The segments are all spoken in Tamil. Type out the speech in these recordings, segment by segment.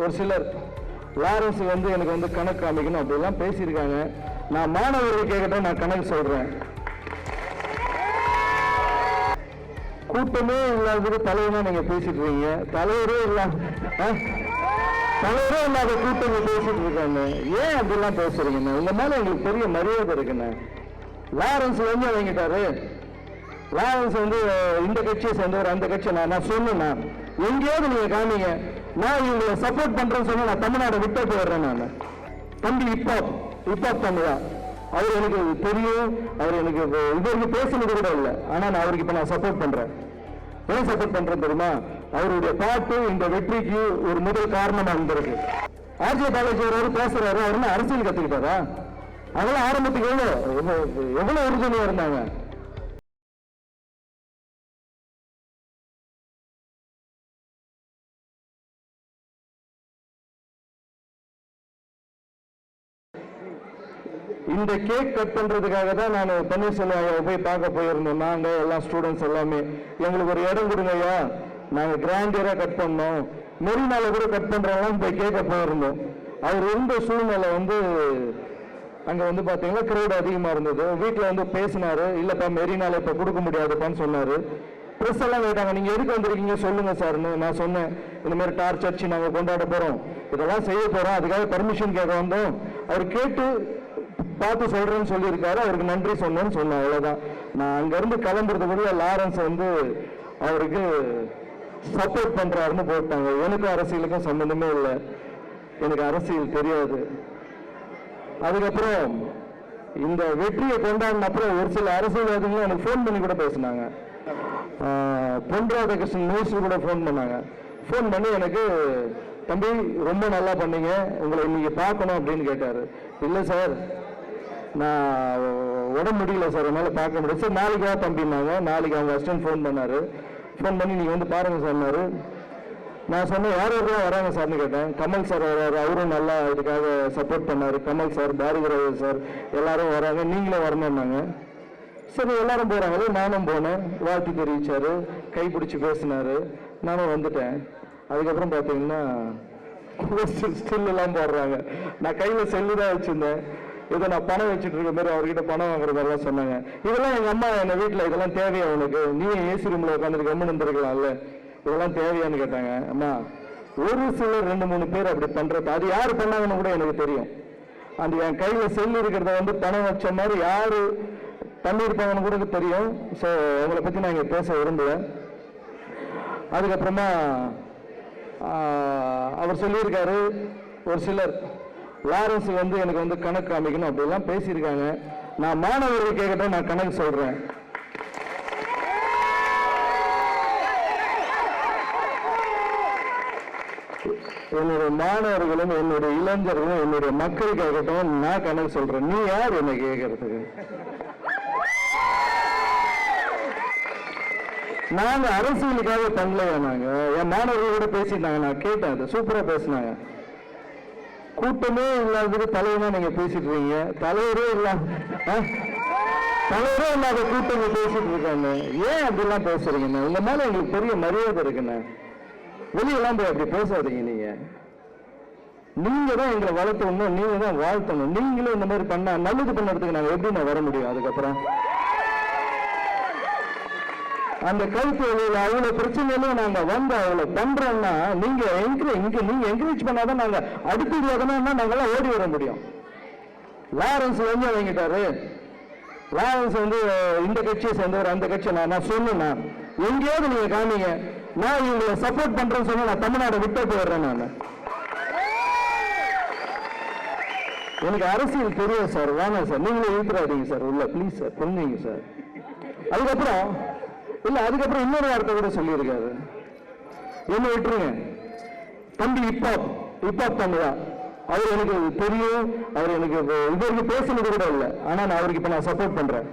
ஒரு சிலர் லாரன்ஸ் வந்து எனக்கு வந்து கணக்கு காமிக்கணும் அப்படிலாம் பேசியிருக்காங்க. நான் மாணவர்கள் கேட்கட்டும் நான் கணக்கு சொல்கிறேன் கூட்டமே இல்லாததுக்கு தலைவனா நீங்க பேசிட்டு இருக்கீங்க தலைவரே இல்லாம ஆ? தலைவரே இல்லாத கூட்டங்க பேசிட்டு இருக்காங்க ஏன் அப்படிலாம் பேசுறீங்கண்ணா? உங்க மேல எங்களுக்கு பெரிய மரியாதை இருக்குண்ணே. லாரன்ஸ் வந்து வாங்கிட்டாரு. லாரன்ஸ் வந்து இந்த கட்சியை சேர்ந்தவர் அந்த கட்சி நான் நான் சொன்னேன் எங்கேயாவது நீங்க காமிங்க. நான் இவங்களை சப்போர்ட் பண்றேன்னு சொன்னா நான் தமிழ்நாடு விட்டே போயிடுறேன் நான். தம்பி இப்பாப் இப்பாப் தமிழா. அவர் எனக்கு தெரியும் அவர் எனக்கு இது வரைக்கும் பேசுனது கூட இல்லை. ஆனால் நான் அவருக்கு இப்போ நான் சப்போர்ட் பண்றேன். ஏன் சப்போர்ட் பண்றேன் தெரியுமா? அவருடைய பாட்டு இந்த வெற்றிக்கு ஒரு முதல் காரணமாக இருந்திருக்கு. ஆர்ஜே பாலாஜி அவர் பேசுறாரு அவர் அரசியல் கத்துக்கிட்டாரா? அதெல்லாம் ஆரம்பத்துக்கு எவ்வளோ எவ்வளோ உறுதுணையாக இருந்தாங்க? இந்த கேக் கட் பண்றதுக்காக தான் நான் பன்னீர்செல்வம் போய் பார்க்க போயிருந்தோம். நாங்க எல்லாம் ஸ்டூடெண்ட்ஸ் எல்லாமே. எங்களுக்கு ஒரு இடம் கொடுங்க ஐயா. நாங்க கிராண்டியரா கட் பண்ணோம். மெரினால கூட கட் பண்றவங்க போய் கேட்க போயிருந்தோம். அவர் இருந்த சூழ்நிலை வந்து அங்க வந்து பாத்தீங்கன்னா கிரௌட் அதிகமா இருந்தது. வீட்டில் வந்து பேசினாரு. இல்லப்பா மெரினால இப்ப கொடுக்க முடியாதுப்பான்னு சொன்னாரு. ப்ரெஸ் எல்லாம் கேட்டாங்க. நீங்க எதுக்கு வந்திருக்கீங்க? சொல்லுங்க சார்னு நான் சொன்னேன். இந்த மாதிரி டார்ச் அடிச்சு நாங்க கொண்டாட போறோம். இதெல்லாம் செய்ய போறோம். அதுக்காக பர்மிஷன் கேட்க வந்தோம். அவர் கேட்டு பார்த்து சொல்றேன்னு சொல்லியிருக்காரு. அவருக்கு நன்றி சொன்னேன்னு சொன்னேன் அவ்வளோதான் நான் அங்கேருந்து இருந்து லாரன்ஸ் வந்து அவருக்கு சப்போர்ட் பண்ணுறாருன்னு போட்டாங்க. எனக்கும் அரசியலுக்கும் சம்மந்தமே இல்லை. எனக்கு அரசியல் தெரியாது. அதுக்கப்புறம் இந்த வெற்றியை கொண்டாடின அப்புறம் ஒரு சில அரசியல்வாதிகளும் எனக்கு ஃபோன் பண்ணி கூட பேசினாங்க. பொன் ராதாகிருஷ்ணன் மினிஸ்டர் கூட ஃபோன் பண்ணாங்க. ஃபோன் பண்ணி எனக்கு தம்பி ரொம்ப நல்லா பண்ணீங்க. உங்களை இன்னைக்கு பார்க்கணும் அப்படின்னு கேட்டார். இல்லை சார் நான் உடம்பு முடியல சார். என்னால் பார்க்க முடியாது சார் நாளைக்கு தம்பினாங்க தம்பின்னாங்க நாளைக்கு அவங்க அசிஸ்டன்ட் ஃபோன் பண்ணார். ஃபோன் பண்ணி நீங்கள் வந்து பாருங்கள் சொன்னார் நான் சொன்னேன் யார் யாரெல்லாம் வராங்க சார்னு கேட்டேன். கமல் சார் வர்றாரு அவரும் நல்லா இதுக்காக சப்போர்ட் பண்ணாரு. கமல் சார் பாரதிராஜர் சார் எல்லாரும் வராங்க. நீங்களும் வரணும்னாங்க. சரி எல்லாரும் போகிறாங்களே நானும் போனேன். வாழ்த்து தெரிவித்தார் கை பிடிச்சி பேசினாரு. நானும் வந்துட்டேன். அதுக்கப்புறம் பார்த்தீங்கன்னா ஸ்டில் எல்லாம் போடுறாங்க. நான் கையில் செல்லு தான் வச்சுருந்தேன். இதை நான் பணம் வச்சுட்டு இருக்க மாதிரி அவர்கிட்ட பணம் வாங்குற மாதிரிலாம் சொன்னாங்க. இதெல்லாம் எங்கள் அம்மா என்ன வீட்டில் இதெல்லாம் தேவையா உனக்கு? நீ ஏசி ரூமில் உட்காந்து கம்மன் இருந்திருக்கலாம்ல? இதெல்லாம் தேவையான்னு கேட்டாங்க. அம்மா ஒரு சிலர் ரெண்டு மூணு பேர் அப்படி பண்ணுறது அது யார் பண்ணாங்கன்னு கூட எனக்கு தெரியும். அந்த என் கையில் செல் இருக்கிறத வந்து பணம் வச்ச மாதிரி யார் பண்ணியிருப்பாங்கன்னு கூட எனக்கு தெரியும். ஸோ அவங்கள பற்றி நான் இங்கே பேச விரும்பல. அதுக்கப்புறமா அவர் சொல்லியிருக்காரு ஒரு சிலர் லாரன்ஸ் வந்து எனக்கு வந்து கணக்கு காமிக்கணும் அப்படிலாம் பேசியிருக்காங்க. நான் மாணவர்கள் கேட்கட்டும் நான் கணக்கு சொல்றேன். என்னுடைய மாணவர்களும் என்னுடைய இளைஞர்களும் என்னுடைய மக்கள் கேட்கட்டும் நான் கணக்கு சொல்றேன். நீ யார் என்னை கேட்கறதுக்கு நாங்க அரசியலுக்காக பண்ணலையா நாங்க? என் மாணவர்கள் கூட பேசியிருந்தாங்க. நான் கேட்டேன் அது. சூப்பரா பேசினாங்க. கூட்டமே இல்லாததுக்கு தலைவனா நீங்க பேசிட்டு இருக்கீங்க. தலைவரே இல்லாம ஆ? தலைவரே இல்லாத கூட்டங்க பேசிட்டு இருக்காங்க ஏன் அப்படிலாம் பேசுறீங்கண்ணா உங்க மேல எங்களுக்கு பெரிய மரியாதை இருக்குண்ணே வெளியெல்லாம் போய் அப்படி பேசாதீங்க நீங்க. நீங்க தான் எங்களை வளர்த்தணும் நீங்க தான் வாழ்த்தணும். நீங்களும் இந்த மாதிரி பண்ணா நல்லது பண்ணுறதுக்கு நாங்க எப்படி நான் வர முடியும்? அதுக்கப்புறம் அந்த கருத்து வெளியில அவ்வளவு பிரச்சனையிலும் நாங்க வந்து அவளை பண்றோம்னா நீங்க என்கரேஜ் இங்க நீங்க என்கரேஜ் பண்ணாதான் நாங்க அடுத்தது எதனா நாங்களாம் ஓடி வர முடியும். லாரன்ஸ் வந்து வாங்கிட்டாரு. லாரன்ஸ் வந்து இந்த கட்சியை சேர்ந்தவர் அந்த கட்சி நான் நான் சொன்னேன் எங்கேயாவது நீங்க காமிங்க. நான் இவங்களை சப்போர்ட் பண்றேன்னு சொன்னா நான் தமிழ்நாடை விட்டு போயிடுறேன் நான். எனக்கு அரசியல் தெரியும் சார். வேணாம் சார். நீங்களே இழுத்துறாதீங்க சார். உள்ள ப்ளீஸ் சார். புரிஞ்சுங்க சார். அதுக்கப்புறம் இல்ல அதுக்கப்புறம் இன்னொரு வார்த்தை கூட சொல்லியிருக்காரு. என்ன விட்டுருங்க. தம்பி இப்பாப் இப்பாப் தான் அவர் எனக்கு தெரியும் அவர் எனக்கு இது வரைக்கும் பேசினது கூட இல்லை. ஆனா நான் அவருக்கு இப்ப நான் சப்போர்ட் பண்றேன்.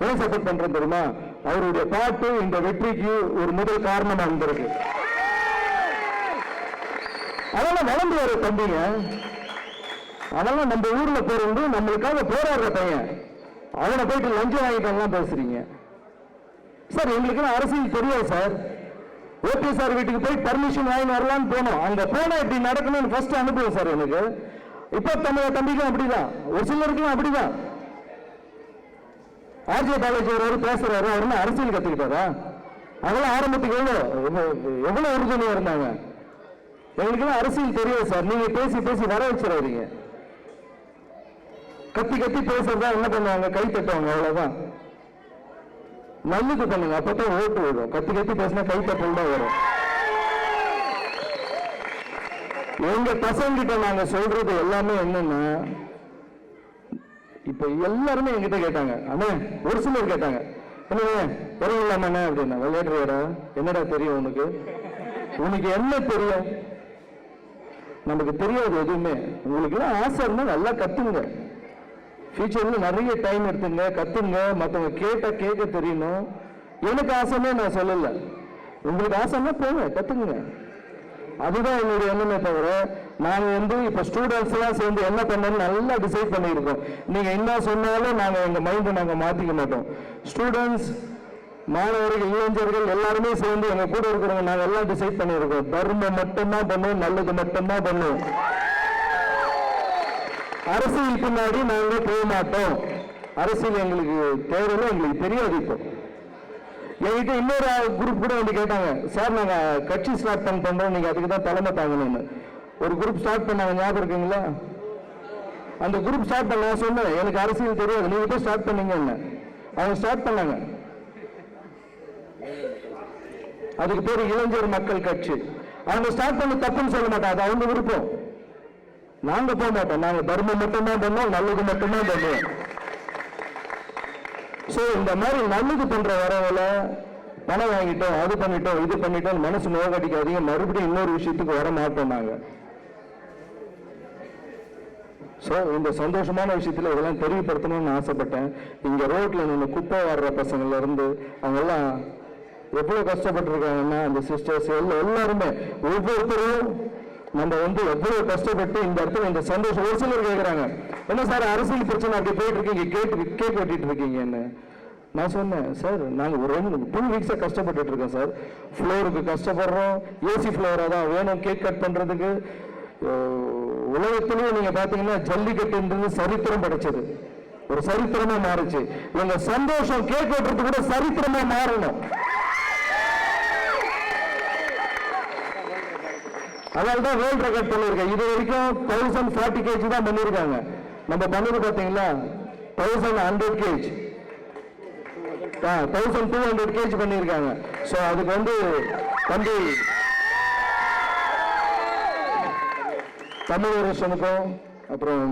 ஏன் சப்போர்ட் பண்றேன் தெரியுமா? அவருடைய பாட்டு இந்த வெற்றிக்கு ஒரு முதல் காரணமா இருந்திருக்கு. அதெல்லாம் வளர்ந்து வர தம்பிங்க. அதெல்லாம் நம்ம ஊர்ல பிறந்து நம்மளுக்காக போராடுற பையன். அவனை போயிட்டு லஞ்சம் வாங்கிட்டாங்கலாம் பேசுறீங்க. சார் எங்களுக்கு அரசியல் தெரியாது சார். ஓபி சார் வீட்டுக்கு போய் பர்மிஷன் வாங்கி வரலாம்னு போனோம் அங்க போனா இப்படி நடக்கணும்னு ஃபர்ஸ்ட் அனுபவம் சார் எனக்கு. இப்போ தமிழ தம்பிக்கும் அப்படிதான். ஒரு சிலருக்கும் அப்படிதான். ஆர்ஜே காலேஜ் ஒரு பேசுறாரு. அவர் அரசியல் கத்துக்கிட்டாரா? அதெல்லாம் ஆரம்பத்துக்கு எவ்வளோ எவ்வளோ எவ்வளவு உறுதுணையா இருந்தாங்க? எங்களுக்கெல்லாம் அரசியல் தெரியாது சார். நீங்க பேசி பேசி வர வச்சிடாதீங்க. கத்தி கத்தி பேசுறதா என்ன பண்ணுவாங்க? கை தட்டுவாங்க அவ்வளவுதான். நல்லது பண்ணுங்க அப்பதான் ஓட்டு வரும் கத்தி கத்தி பேசினா கை தட்டல் தான் வரும். எங்க பசங்கிட்ட நாங்க சொல்றது எல்லாமே என்னன்னா இப்ப எல்லாருமே எங்கிட்ட கேட்டாங்க. அண்ணே ஒரு சிலர் கேட்டாங்க. என்னங்க இல்லாமண்ணே அப்படின்னா விளையாடுறியாடா? என்னடா தெரியும் உனக்கு? உனக்கு என்ன தெரியும்? நமக்கு தெரியாது எதுவுமே. உங்களுக்கு எல்லாம் ஆசை இருந்தா நல்லா கத்துங்க. ஃபியூச்சரில் நிறைய டைம் எடுத்துங்க கத்துங்க மற்றவங்க கேட்டால் கேட்க தெரியணும். எனக்கு ஆசைன்னு நான் சொல்லலை. உங்களுக்கு ஆசைன்னா போங்க கத்துங்க அதுதான் என்னுடைய எண்ணமே தவிர நாங்கள் வந்து இப்போ ஸ்டூடெண்ட்ஸ்லாம் சேர்ந்து என்ன பண்ணணும்னு நல்லா டிசைட் பண்ணியிருக்கோம். நீங்கள் என்ன சொன்னாலும் நாங்கள் எங்கள் மைண்டை நாங்கள் மாற்றிக்க மாட்டோம். ஸ்டூடெண்ட்ஸ் மாணவர்கள் இளைஞர்கள் எல்லாருமே சேர்ந்து எங்கள் கூட இருக்கிறவங்க நாங்கள் எல்லாம் டிசைட் பண்ணியிருக்கோம். தர்மம் மட்டும்தான் பண்ணுவோம் நல்லது மட்டும்தான் பண்ணுவோம். அரசியல் பின்னாடி நாங்கள் போக மாட்டோம். அரசியல் எங்களுக்கு தேவையில்லை எங்களுக்கு தெரியாது இப்போ. என்கிட்ட இன்னொரு குரூப் கூட வந்து கேட்டாங்க சார் நாங்கள் கட்சி ஸ்டார்ட் பண்ண பண்ணுறோம் நீங்கள் அதுக்கு தான் தலைமை தாங்கணும்னு. ஒரு குரூப் ஸ்டார்ட் பண்ணாங்க ஞாபகம் இருக்குங்களா? அந்த குரூப் ஸ்டார்ட் பண்ண நான் சொன்னேன் எனக்கு அரசியல் தெரியாது நீங்கள் போய் ஸ்டார்ட் பண்ணீங்க என்ன அவங்க ஸ்டார்ட் பண்ணாங்க. அதுக்கு பேர் இளைஞர் மக்கள் கட்சி. அவங்க ஸ்டார்ட் பண்ண தப்புன்னு சொல்ல மாட்டாங்க அது அவங்க விருப்பம். நாங்க போக மாட்டோம். நாங்க தர்மம் மட்டும்தான் பண்ணுவோம் நல்லது மட்டும்தான் பண்ணுவோம். சோ இந்த மாதிரி நல்லது பண்ற வரவங்கள பணம் வாங்கிட்டோம் அது பண்ணிட்டோம் இது பண்ணிட்டோம் மனசு நோகடிக்காதீங்க மறுபடியும் இன்னொரு விஷயத்துக்கு வர மாட்டோம் நாங்க. சோ இந்த சந்தோஷமான விஷயத்துல இதெல்லாம் தெரியப்படுத்தணும்னு ஆசைப்பட்டேன். இங்க ரோட்ல நின்று குப்பை வர்ற பசங்கள்ல இருந்து அவங்க எல்லாம் எவ்வளவு கஷ்டப்பட்டிருக்காங்கன்னா அந்த சிஸ்டர்ஸ் எல்லாம் எல்லாருமே ஒவ்வொருத்தரும் நம்ம வந்து எவ்வளவு கஷ்டப்பட்டு இந்த இடத்துல இந்த சந்தோஷம் ஒரு சிலர் கேட்குறாங்க என்ன சார் அரசியல் பிரச்சனை அப்படி போயிட்டு இருக்கீங்க கேட்டு கேக் வெட்டிட்டு இருக்கீங்கன்னு நான் சொன்னேன் சார் நாங்கள் ஒரு ரெண்டு டூ வீக்ஸாக கஷ்டப்பட்டுட்டு இருக்கோம் சார். ஃப்ளோருக்கு கஷ்டப்படுறோம் ஏசி ஃப்ளோராக தான் வேணும் கேக் கட் பண்ணுறதுக்கு உலகத்திலேயே நீங்கள் பார்த்தீங்கன்னா ஜல்லிக்கட்டுன்றது சரித்திரம் படைச்சது. ஒரு சரித்திரமா மாறுச்சு. இவங்க சந்தோஷம் கேக் வெட்டுறது கூட சரித்திரமா மாறணும். அதனால தான் வேர்ல்ட் ரெக்கார்ட் பண்ணியிருக்கேன் இது வரைக்கும் தௌசண்ட் ஃபார்ட்டி கேஜி தான் பண்ணியிருக்காங்க. நம்ம பண்ணது பார்த்தீங்களா? Thousand hundred gauge thousand two hundred gauge பண்ணியிருக்காங்க. ஸோ அதுக்கு வந்து தம்பி தமிழரசனுக்கும் அப்புறம்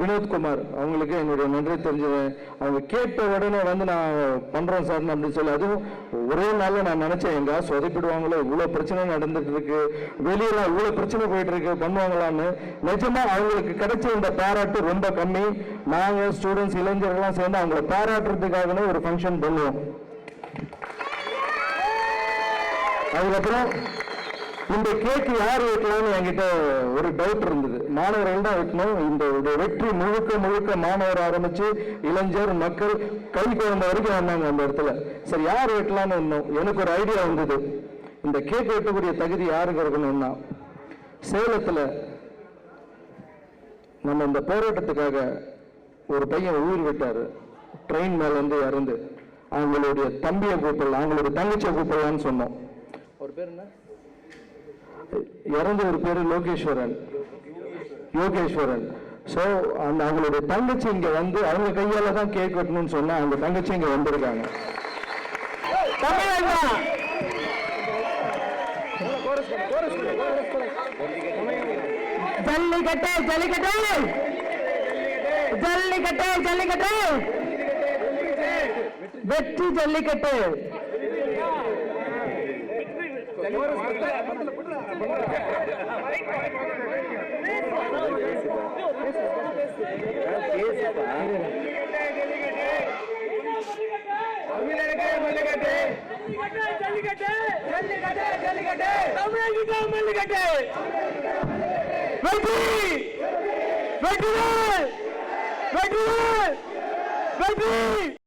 வினோத்குமார். அவங்களுக்கு என்னுடைய நன்றி தெரிஞ்சுவேன் அவங்க கேட்ட உடனே வந்து நான் பண்ணுறோம் சார் அப்படின்னு சொல்லி அதுவும் ஒரே நாள்ல நான் நினைச்சேன் எங்க சொதப்பிடுவாங்களோ இவ்வளவு பிரச்சனை நடந்துட்டு இருக்கு. வெளியெல்லாம் இவ்வளவு பிரச்சனை போயிட்டு இருக்கு பண்ணுவாங்களான்னு. நிஜமா அவங்களுக்கு கிடைச்ச இந்த பாராட்டு ரொம்ப கம்மி. நாங்க ஸ்டூடெண்ட்ஸ் இளைஞர்கள்லாம் சேர்ந்து அவங்கள பாராட்டுறதுக்காகவே ஒரு ஃபங்க்ஷன் பண்ணுவோம். அதுக்கப்புறம் இந்த கேக்கு யார் வைக்கலாம்னு என்கிட்ட ஒரு டவுட் இருந்தது. மாணவர் தான் வைக்கணும்? இந்த வெற்றி முழுக்க முழுக்க மாணவர் ஆரம்பிச்சு இளைஞர் மக்கள் கை குழந்த வரைக்கும் வந்தாங்க அந்த இடத்துல. சரி யார் வைக்கலாம்னு இன்னும் எனக்கு ஒரு ஐடியா வந்தது. இந்த கேக் வெட்டக்கூடிய தகுதி யாருக்கு இருக்கணும்னா சேலத்துல நம்ம இந்த போராட்டத்துக்காக ஒரு பையன் உயிர் விட்டாரு. ட்ரெயின் மேல இருந்து இறந்து. அவங்களுடைய தம்பியை கூப்பிடலாம். அவங்களுடைய தங்கச்சியை கூப்பிடலாம்னு சொன்னோம். ஒரு பேர் என்ன? இறந்த ஒரு பேரு லோகேஸ்வரன். யோகேஸ்வரன். சோ அந்த அவங்களுடைய தங்கச்சி இங்க வந்து அவங்க கையால தான் கேக் வெட்டணும்னு சொன்னா அவங்க தங்கச்சி இங்க வந்திருக்காங்க. ஜல்லிக்கட்டு ஜல்லிக்கட்டு. ஜல்லிக்கட்டு ஜல்லிக்கட்டு. வெற்றி ஜல்லிக்கட்டு. வெற்றி! வெற்றி! வெற்றி! வெற்றி!